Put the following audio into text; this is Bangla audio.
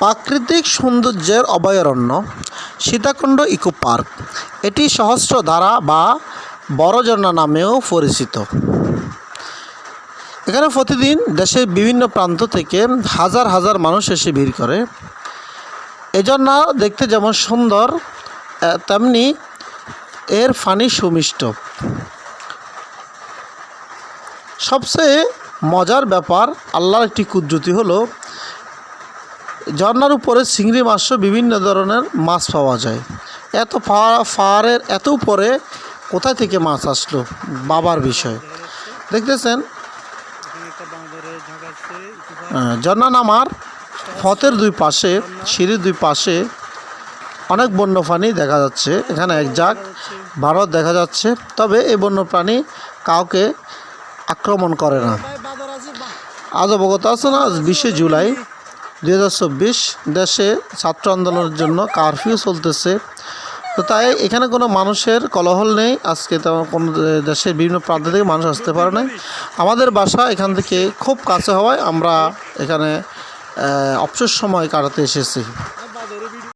প্রাকৃতিক সৌন্দর্যের অভয়ারণ্য, সীতাকুণ্ড ইকো পার্ক। এটি সহস্রধারা বা বড়ঝর্ণা নামেও পরিচিত। এখানে প্রতিদিন দেশের বিভিন্ন প্রান্ত থেকে হাজার হাজার মানুষ এসে ভিড় করে। এজন্য দেখতে যেমন সুন্দর তেমনি এর ফানি সুমিষ্ট। সবচেয়ে মজার ব্যাপার আল্লাহর একটি কুদরতি হলো ঝর্নার উপরে চিংড়ি মাছও বিভিন্ন ধরনের মাছ পাওয়া যায়। এত ফায়ারের এত উপরে কোথায় থেকে মাছ আসলো? বাবার বিষয়। দেখতেছেন? ঝর্ণা নামার পথের দুই পাশে, সিঁড়ির দুই পাশে অনেক বন্যপ্রাণী দেখা যাচ্ছে। এখানে এক জাক ভারত দেখা যাচ্ছে। তবে এই বন্যপ্রাণী কাউকে আক্রমণ করে না। আজ অবগত আছে না আজ বিশে জুলাই দুই হাজার চব্বিশ দেশে ছাত্র আন্দোলনের জন্য কারফিউ চলতেছে। তো তাই এখানে কোনো মানুষের কলহল নেই। আজকে তেমন কোনো দেশের বিভিন্ন প্রান্ত থেকে মানুষ আসতে পারে নাই। আমাদের বাসা এখান থেকে খুব কাছে হওয়ায় আমরা এখানে অবসর সময় কাটাতে এসেছি।